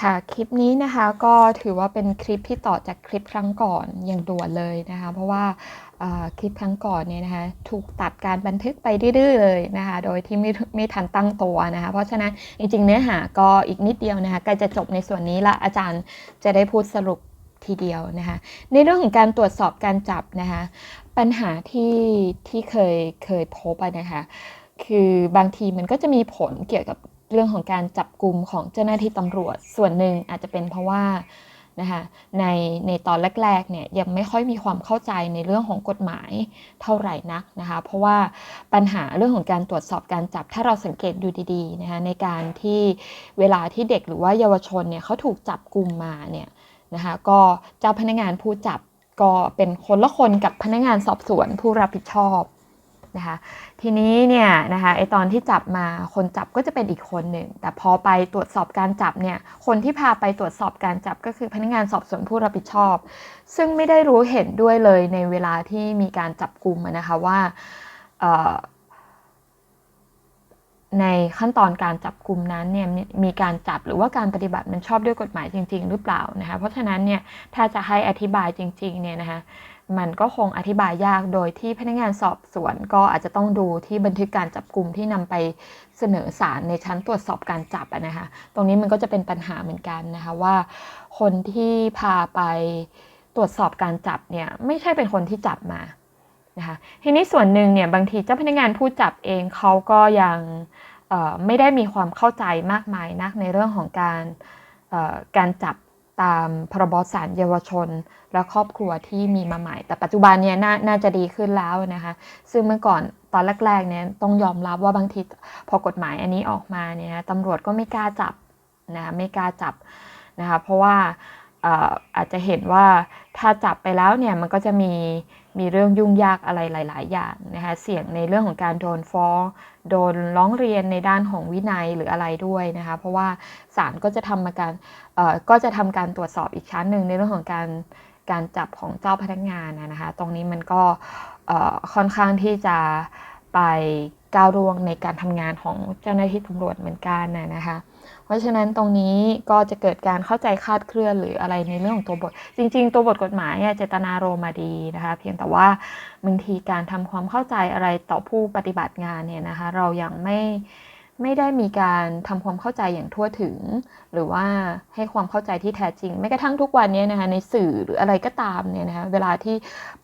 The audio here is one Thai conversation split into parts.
ค่ะ คลิปนี้นะคะก็ถือว่าเป็นคลิปที่ต่อจากคลิปครั้งก่อนอย่างด่วนเลยนะคะ เพราะว่าคลิปครั้งก่อนเนี่ยนะคะถูกตัดการบันทึกไปดื้อเลยนะคะ โดยที่ไม่ไม่ทันตั้งตัวนะคะ เพราะฉะนั้นจริงๆเนื้อหาก็อีกนิดเดียวนะคะใกล้จะจบในส่วนนี้ละอาจารย์จะได้พูดสรุปทีเดียวนะคะ ในเรื่องของการตรวจสอบการจับนะคะ ปัญหาที่ที่เคยเคยพบนะคะ คือบางทีมันก็จะมีผลเกี่ยวกับ เรื่องของการจับกลุ่มของเจ้าหน้าที่ตำรวจ ส่วนหนึ่งอาจจะเป็นเพราะว่านะคะในในตอนแรกๆเนี่ยยังไม่ค่อยมีความเข้าใจในเรื่องของกฎหมายเท่าไหร่นักนะคะเพราะว่าปัญหาเรื่องของการตรวจสอบการจับถ้าเราสังเกตดูดีๆนะคะในการที่เวลาที่เด็กหรือว่าเยาวชนเนี่ยเขาถูกจับกลุ่มมาเนี่ยนะคะก็เจ้าพนักงานผู้จับก็เป็นคนละคนกับพนักงานสอบสวนผู้รับผิดชอบ นะคะทีนี้เนี่ยนะคะไอตอนที่จับมาคนจับก็จะเป็นอีกคนหนึ่ง แต่พอไปตรวจสอบการจับเนี่ยคนที่พาไปตรวจสอบการจับก็คือพนักงานสอบสวนผู้รับผิดชอบ ซึ่งไม่ได้รู้เห็นด้วยเลยในเวลาที่มีการจับกลุ่มนะคะว่าในขั้นตอนการจับกลุ่มนั้นเนี่ยมีการจับหรือว่าการปฏิบัติมันชอบด้วยกฎหมายจริง ๆ หรือเปล่านะคะเพราะฉะนั้นเนี่ยถ้าจะให้อธิบายจริงๆเนี่ยนะคะ มันก็คงอธิบายยากโดยที่พนักงานสอบสวนก็อาจจะต้องดูที่บันทึกการจับกลุ่มที่นำไปเสนอศาลในชั้นตรวจสอบการจับนะคะ ตรงนี้มันก็จะเป็นปัญหาเหมือนกันนะคะว่า คนที่พาไปตรวจสอบการจับเนี่ยไม่ใช่เป็นคนที่จับมานะคะทีนี้ส่วนหนึ่งเนี่ยบางทีเจ้าพนักงานผู้จับเองเขาก็ยังไม่ได้มีความเข้าใจมากมายนักในเรื่องของการการจับ ตามพรบสารเยาวชน และครอบครัวที่มีมาใหม่ แต่ปัจจุบันเนี่ยนน่าจะดีขึ้นแล้วนะคะ ซึ่งเมื่อก่อนตอนแรกๆเนี่ยต้องยอมรับว่าบางทีพอกฎหมายอันนี้ออกมาเนี่ยตำรวจก็ไม่กล้าจับนะคะไม่กล้าจับนะคะเพราะว่าอออาจจะเห็นว่าถ้าจับไปแล้วเนี่ยมันก็จะมี มีเรื่องยุ่งยากอะไรหลาย ๆ อย่างนะคะเสี่ยงในเรื่องของการโดนฟ้องโดนร้องเรียนในด้านของวินัยหรืออะไรด้วยนะคะ เพราะว่าศาลก็จะทำมาการก็จะทำการตรวจสอบอีกชั้นหนึ่งในเรื่องของการการจับของเจ้าพนักงานนะคะ ตรงนี้มันก็ค่อนข้างที่จะไป ก้าวล่วงในการทำงานของเจ้าหน้าที่ตำรวจเหมือนกันนะนะคะ เพราะฉะนั้นตรงนี้ก็จะเกิดการเข้าใจคาดเคลื่อนหรืออะไรในเรื่องของตัวบท จริง ๆ ตัวบทกฎหมายเจตนารมณ์มาดีนะคะ เพียงแต่ว่าบางทีการทำความเข้าใจอะไรต่อผู้ปฏิบัติงานเนี่ยนะคะ เรายังไม่ไม่ได้มีการทำความเข้าใจอย่างทั่วถึง หรือว่าให้ความเข้าใจที่แท้จริงแม้กระทั่งทุกวันนี้นะคะในสื่อหรืออะไรก็ตามเนี่ยนะคะเวลาที่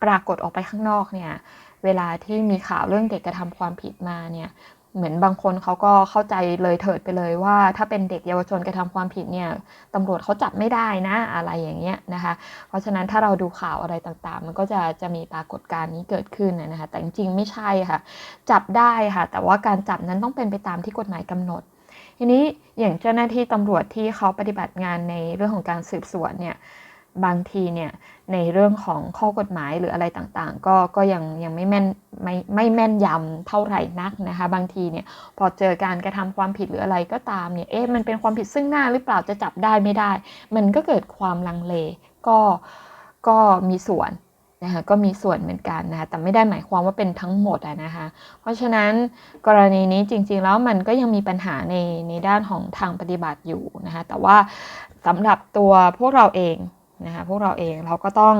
ปรากฏออกไปข้างนอกเนี่ย เวลาที่มีข่าวเรื่องเด็กกระทำความผิดมาเนี่ยเหมือนบางคนเขาก็เข้าใจเลยเถิดไปเลยว่า ถ้าเป็นเด็กเยาวชนกระทำความผิดเนี่ยตำรวจเขาจับไม่ได้นะอะไรอย่างเงี้ยนะคะ เพราะฉะนั้นถ้าเราดูข่าวอะไรต่างๆ มันก็จะจะมีปรากฏการณ์นี้เกิดขึ้นนะคะแต่จริงๆไม่ใช่ค่ะ จับได้ค่ะ แต่ว่าการจับนั้นต้องเป็นไปตามที่กฎหมายกำหนด ทีนี้อย่างเจ้าหน้าที่ตำรวจที่เขาปฏิบัติงานในเรื่องของการสืบสวนเนี่ย บางทีเนี่ยในเรื่องของข้อกฎหมายหรืออะไรต่างๆ ก็ก็ยังยังไม่แม่นไม่ไม่แม่นยำเท่าไหร่นักนะคะ บางทีเนี่ยพอเจอการกระทำความผิดหรืออะไรก็ตามเนี่ยเอ๊ะมันเป็นความผิดซึ่งหน้าหรือเปล่าจะจับได้ไม่ได้ มันก็เกิดความลังเลก็ก็มีส่วนนะคะก็มีส่วนเหมือนกันนะคะแต่ไม่ได้หมายความว่าเป็นทั้งหมดนะคะเพราะฉะนั้นกรณีนี้จริงๆแล้วมันก็ยังมีปัญหาในในด้านของทางปฏิบัติอยู่นะคะแต่ว่าสำหรับตัวพวกเราเอง นะคะพวกเราเองเราก็ต้อง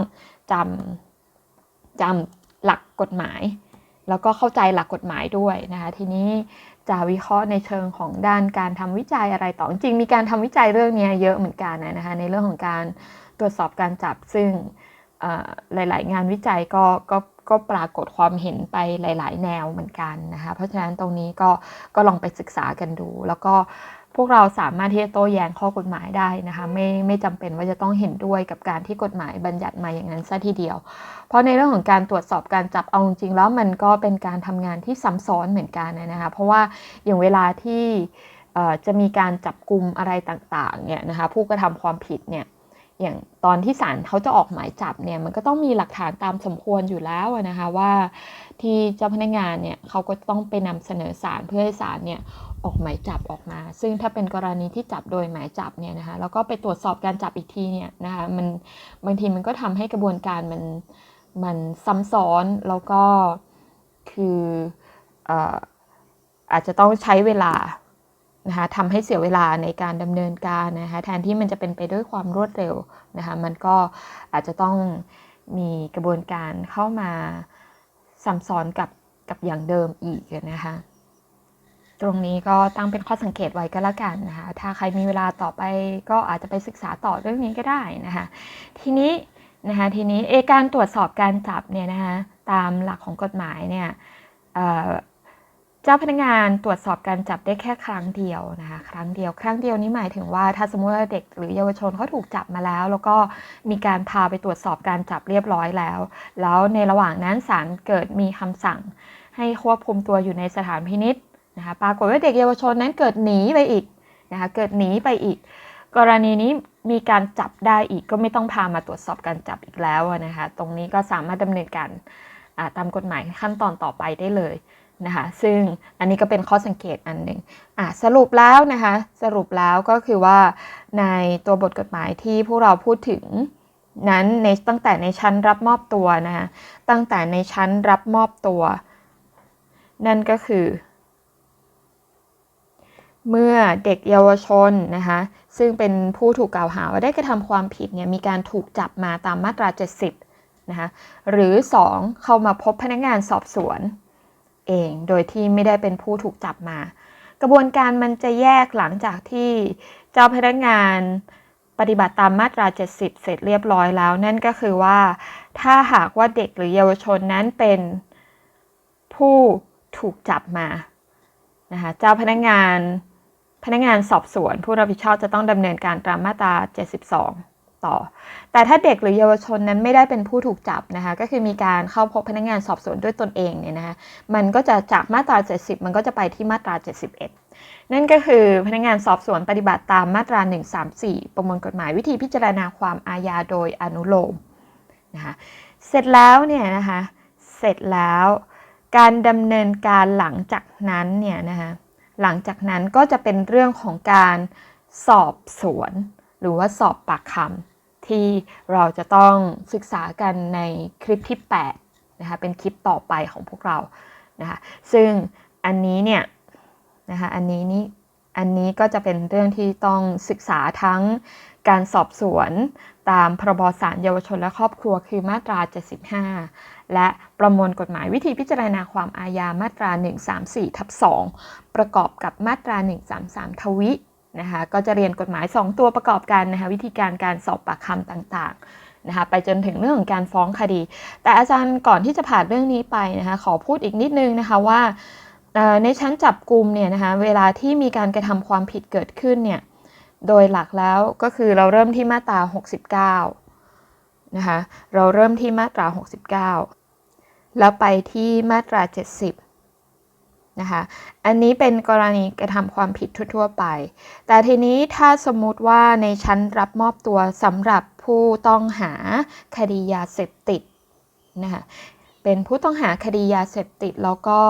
จำจำหลักกฎหมาย แล้วก็เข้าใจหลักกฎหมายด้วยนะคะทีนี้จะวิเคราะห์ในเชิงของด้านการทำวิจัยอะไรต่อจริงมีการทำวิจัยเรื่องนี้เยอะเหมือนกันนะคะในเรื่องของการตรวจสอบการจับซึ่งหลาย ๆ งานวิจัยก็ก็ก็ปรากฏความเห็นไปหลาย ๆ แนวเหมือนกันนะคะเพราะฉะนั้นตรงนี้ก็ก็ลองไปศึกษากันดู แล้วก็ พวกเราสามารถที่จะโต้แย้งข้อกฎหมายได้นะคะไม่ไม่จำเป็นว่าจะต้องเห็นด้วยกับการที่กฎหมายบัญญัติมาอย่างนั้นซะทีเดียว เพราะในเรื่องของการตรวจสอบการจับเอาจริงแล้วมันก็เป็นการทำงานที่ซ้าซ้อนเหมือนกันนะคะเพราะว่าอย่างเวลาที่จะมีการจับกลุ่มอะไรต่างๆเนี่ยนะคะผู้กระทำความผิดเนี่ย อย่างตอนที่ศาลเขาจะออกหมายจับเนี่ยมันก็ต้องมีหลักฐานตามสมควรอยู่แล้วนะคะว่าที่เจ้าพนักงานเนี่ยเขาก็ต้องไปนำเสนอศาลเพื่อให้ศาลเนี่ยออกหมายจับออกมา ซึ่งถ้าเป็นกรณีที่จับโดยหมายจับเนี่ยนะคะแล้วก็ไปตรวจสอบการจับอีกทีเนี่ยนะคะมันบางทีมันก็ทำให้กระบวนการมันมันซ้ำซ้อนแล้วก็คือออาจจะต้องใช้เวลา นะคะทำให้เสียเวลาในการดำเนินการนะคะแทนที่มันจะเป็นไปด้วยความรวดเร็วนะคะมันก็อาจจะต้องมีกระบวนการเข้ามาซ้ำซ้อนกับกับอย่างเดิมอีกนะคะตรงนี้ก็ตั้งเป็นข้อสังเกตไว้ก็แล้วกันนะคะ ถ้าใครมีเวลาต่อไปก็อาจจะไปศึกษาต่อเรื่องนี้ก็ได้นะคะ ทีนี้นะคะทีนี้เอการตรวจสอบการจับเนี่ยนะคะตามหลักของกฎหมายเนี่ย เจ้าพนักงานตรวจสอบการจับได้แค่ครั้งเดียวนะคะครั้งเดียว ครั้งเดียวนี้หมายถึงว่าถ้าสมมติว่าเด็กหรือเยาวชนเขาถูกจับมาแล้ว แล้วก็มีการพาไปตรวจสอบการจับเรียบร้อยแล้ว แล้วในระหว่างนั้นศาลเกิดมีคำสั่ง ให้ควบคุมตัวอยู่ในสถานพินิษนะคะปรากฏว่าเด็กเยาวชนนั้นเกิดหนีไปอีกนะคะเกิดหนีไปอีก กรณีนี้มีการจับได้อีกก็ไม่ต้องพามาตรวจสอบการจับอีกแล้วนะคะตรงนี้ก็สามารถดำเนินการตามกฎหมายขั้นตอนต่อไปได้เลย นะคะซึ่งอันนี้ก็เป็นข้อสังเกตอันหนึ่งสรุปแล้วนะคะสรุปแล้วก็คือว่าในตัวบทกฎหมายที่พวกเราพูดถึงนั้นในตั้งแต่ในชั้นรับมอบตัวนะคะตั้งแต่ในชั้นรับมอบตัว นั่นก็คือ เมื่อเด็กเยาวชนนะคะซึ่งเป็นผู้ถูกกล่าวหาว่าได้กระทำความผิดเนี่ยมีการถูกจับมาตามมาตรา 70นะคะหรือ 2 เข้ามาพบพนักงานสอบสวน เอง โดยที่ไม่ได้เป็นผู้ถูกจับมา กระบวนการมันจะแยกหลังจากที่เจ้าพนักงานปฏิบัติตามมาตรา 70 เสร็จเรียบร้อยแล้ว นั่นก็คือว่า ถ้าหากว่าเด็กหรือเยาวชนนั้นเป็นผู้ถูกจับมานะคะเจ้าพนักงานพนักงานสอบสวน ผู้รับผิดชอบจะต้องดำเนินการตามมาตรา 72 ต่อ แต่ถ้าเด็กหรือเยาวชนนั้นไม่ได้เป็นผู้ถูกจับนะคะ ก็คือมีการเข้าพบพนักงานสอบสวนด้วยตนเองเนี่ยนะคะ มันก็จะจากมาตรา 70 มันก็จะไปที่มาตรา 71 นั่นก็คือพนักงานสอบสวนปฏิบัติตามมาตรา 134 ประมวลกฎหมายวิธีพิจารณาความอาญาโดยอนุโลมนะคะ เสร็จแล้วเนี่ยนะคะ เสร็จแล้วการดำเนินการหลังจากนั้นเนี่ยนะคะหลังจากนั้นก็จะเป็นเรื่องของการสอบสวน หรือว่าสอบปากคำ ที่เราจะต้องศึกษากันในคลิปที่8นะคะเป็นคลิปต่อไปของพวกเรานะคะซึ่งอันนี้เนี่ยนะคะอันนี้นี่อันนี้ก็จะเป็นเรื่องที่ต้องศึกษาทั้งการสอบสวนตามพรบสารเยาวชนและครอบครัวคือมาตรา 75 และประมวลกฎหมายวิธีพิจารณาความอาญามาตรา 134ทับ2ประกอบกับมาตรา 133 ทวิ นะคะก็จะเรียนกฎหมาย 2 ตัวประกอบกันนะคะวิธีการการสอบปากคำต่างๆนะคะไปจนถึงเรื่องของการฟ้องคดี แต่อาจารย์ก่อนที่จะผ่านเรื่องนี้ไปนะคะขอพูดอีกนิดนึงนะคะว่าในชั้นจับกลุ่มเนี่ยนะคะเวลาที่มีการกระทำความผิดเกิดขึ้นเนี่ยโดยหลักแล้วก็คือเราเริ่มที่มาตรา 69นะคะเราเริ่มที่มาตรา 69 แล้วไปที่มาตรา 70 นะคะ อันนี้เป็นกรณีกระทำความผิดทั่วๆไป แต่ทีนี้ถ้าสมมุติว่าในชั้นรับมอบตัวสำหรับผู้ต้องหาคดียาเสพติดนะคะเป็นผู้ต้องหาคดียาเสพติดแล้วก็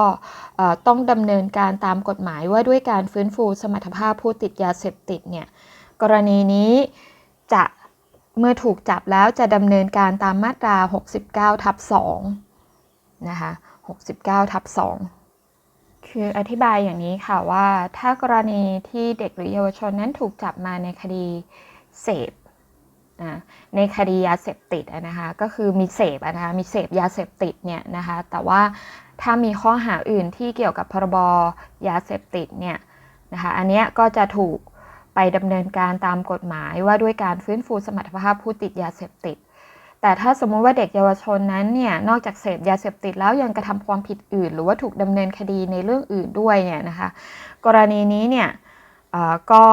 ต้องดำเนินการตามกฎหมายว่าด้วยการฟื้นฟูสมรรถภาพผู้ติดยาเสพติดเนี่ยกรณีนี้จะเมื่อถูกจับแล้วจะดำเนินการตามมาตรา 69 ทับ2นะคะ69 ทับ2 คืออธิบายอย่างนี้ค่ะว่าถ้ากรณีที่เด็กหรือเยาวชนนั้นถูกจับมาในคดีเสพนะในคดียาเสพติดนะคะก็คือมีเสพนะคะมีเสพยาเสพติดเนี่ยนะคะแต่ว่าถ้ามีข้อหาอื่นที่เกี่ยวกับพรบยาเสพติดเนี่ยนะคะอันนี้ก็จะถูกไปดำเนินการตามกฎหมายว่าด้วยการฟื้นฟูสมรรถภาพผู้ติดยาเสพติด แต่ถ้าสมมุติว่าเด็กเยาวชนนั้นเนี่ยนอกจากเสพยาเสพติดแล้วยังกระทำความผิดอื่น หรือว่าถูกดำเนินคดีในเรื่องอื่นด้วยเนี่ยนะคะกรณีนี้เนี่ยก็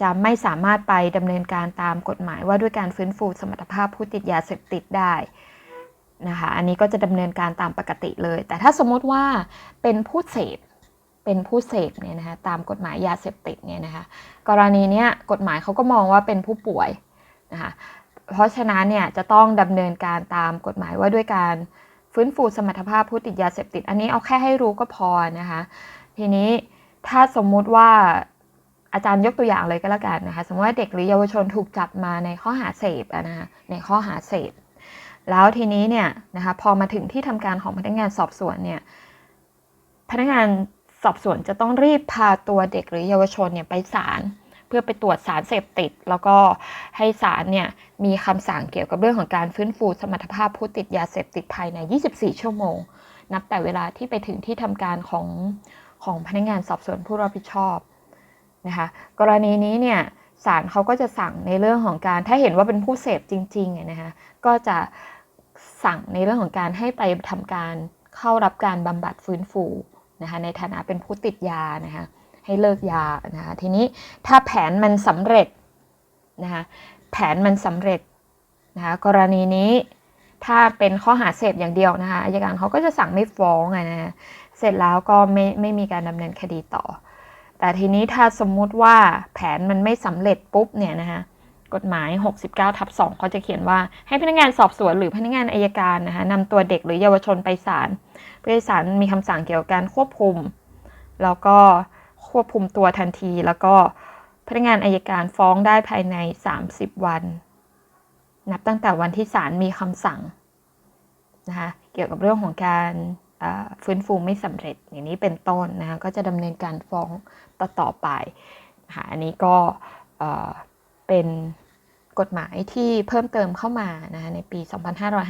จะไม่สามารถไปดำเนินการตามกฎหมายว่าด้วยการฟื้นฟูสมรรถภาพผู้ติดยาเสพติดได้นะคะอันนี้ก็จะดำเนินการตามปกติเลย แต่ถ้าสมมติว่าเป็นผู้เสพเป็นผู้เสพเนี่ยนะคะตามกฎหมายยาเสพติดเนี่ยนะคะกรณีเนี้ยกฎหมายเขาก็มองว่าเป็นผู้ป่วยนะคะ เพราะฉะนั้นเนี่ยจะต้องดำเนินการตามกฎหมายว่าด้วยการฟื้นฟูสมรรถภาพผู้ติดยาเสพติด อันนี้เอาแค่ให้รู้ก็พอนะคะ ทีนี้ถ้าสมมุติว่าอาจารย์ยกตัวอย่างเลยก็แล้วกันนะคะ สมมติว่าเด็กหรือเยาวชนถูกจับมาในข้อหาเสพนะคะในข้อหาเสพ แล้วทีนี้เนี่ยนะคะพอมาถึงที่ทำการของพนักงานสอบสวนเนี่ยพนักงานสอบสวนจะต้องรีบพาตัวเด็กหรือเยาวชนเนี่ยไปศาล เพื่อไปตรวจสารเสพติด แล้วก็ให้ศาลเนี่ยมีคำสั่งเกี่ยวกับเรื่องของการฟื้นฟูสมรรถภาพผู้ติดยาเสพติดภายใน 24 ชั่วโมง นับแต่เวลาที่ไปถึงที่ทำการของของพนักงานสอบสวนผู้รับผิดชอบนะคะกรณีนี้เนี่ยศาลเขาก็จะสั่งในเรื่องของการถ้าเห็นว่าเป็นผู้เสพจริงๆนะคะก็จะสั่งในเรื่องของการให้ไปทำการเข้ารับการบำบัดฟื้นฟูนะคะในฐานะเป็นผู้ติดยานะคะ ให้เลิกยานะคะทีนี้ถ้าแผนมันสำเร็จนะคะแผนมันสำเร็จนะคะกรณีนี้ถ้าเป็นข้อหาเสพอย่างเดียวนะคะอายการเขาก็จะสั่งไม่ฟ้องอะนะเสร็จแล้วก็ไม่ไม่มีการดำเนินคดีต่อ แต่ทีนี้ถ้าสมมุติว่าแผนมันไม่สำเร็จปุ๊บเนี่ยนะคะกฎหมาย 69 ทับ 2 เขาจะเขียนว่าให้พนักงานสอบสวนหรือพนักงานอายการนะคะนำตัวเด็กหรือเยาวชนไปศาลเพื่อให้ศาลมีคำสั่งเกี่ยวกับการควบคุม แล้วก็ ควบคุมตัวทันที แล้วก็พนักงานอายการฟ้องได้ภายใน 30 วัน นับตั้งแต่วันที่ศาลมีคำสั่งนะคะเกี่ยวกับเรื่องของการฟื้นฟูไม่สำเร็จอย่างนี้เป็นต้นนะะก็จะดำเนินการฟ้องต่อตอไปนะคะอันนี้ก็เป็นกฎหมายที่เพิ่มเติมเข้ามานะคะในปี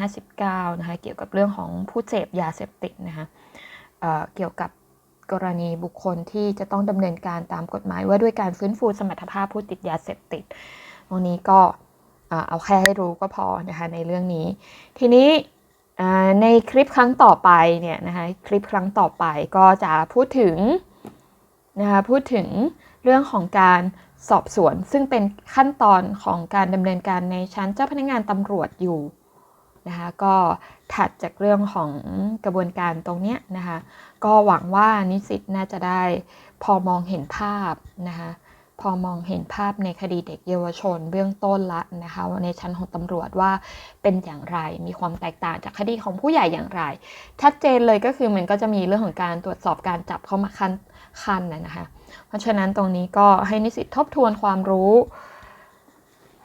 2559นะคะเกี่ยวกับเรื่องของผู้เสพยาเสพติดนะคะเเกี่ยวกับ กรณีบุคคลที่จะต้องดำเนินการตามกฎหมาย ว่าด้วยการฟื้นฟูสมรรถภาพผู้ติดยาเสพติด ตรงนี้ก็เอาแค่ให้รู้ก็พอนะคะในเรื่องนี้ ทีนี้ในคลิปครั้งต่อไปเนี่ยนะคะคลิปครั้งต่อไปก็จะพูดถึงนะคะพูดถึงเรื่องของการสอบสวน ซึ่งเป็นขั้นตอนของการดำเนินการในชั้นเจ้าพนักงานตำรวจอยู่นะคะก็ถัดจากเรื่องของกระบวนการตรงนี้นะคะ ก็หวังว่านิสิตน่าจะได้พอมองเห็นภาพนะคะพอมองเห็นภาพในคดีเด็กเยาวชนเบื้องต้นละนะคะในชั้นของตำรวจว่าเป็นอย่างไรมีความแตกต่างจากคดีของผู้ใหญ่อย่างไร ชัดเจนเลยก็คือมันก็จะมีเรื่องของการตรวจสอบการจับเข้ามาขั้นขั้นนะคะ เพราะฉะนั้นตรงนี้ก็ให้นิสิตทบทวนความรู้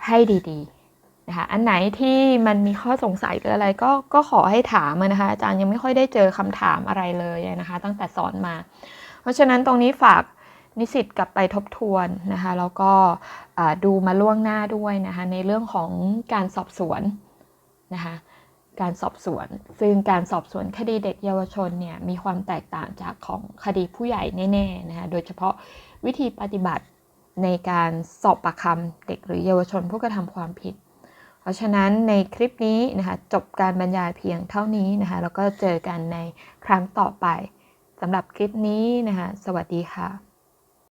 ให้ดีๆ นะคะอันไหนที่มันมีข้อสงสัยหรืออะไรก็ก็ขอให้ถามนะคะอาจารย์ยังไม่ค่อยได้เจอคำถามอะไรเลยนะคะ ตั้งแต่สอนมา เพราะฉะนั้นตรงนี้ฝากนิสิตกลับไปทบทวนนะคะแล้วก็ดูมาล่วงหน้าด้วยนะคะในเรื่องของการสอบสวนนะคะการสอบสวน ซึ่งการสอบสวนคดีเด็กเยาวชนเนี่ยมีความแตกต่างจากของคดีผู้ใหญ่แน่ๆนะคะโดยเฉพาะวิธีปฏิบัติในการสอบปากคำเด็กหรือเยาวชนผู้กระทำความผิด เพราะฉะนั้นในคลิปนี้นะคะจบการบรรยายเพียงเท่านี้นะคะแล้วก็เจอกันในครั้งต่อไปสำหรับคลิปนี้นะคะสวัสดีค่ะ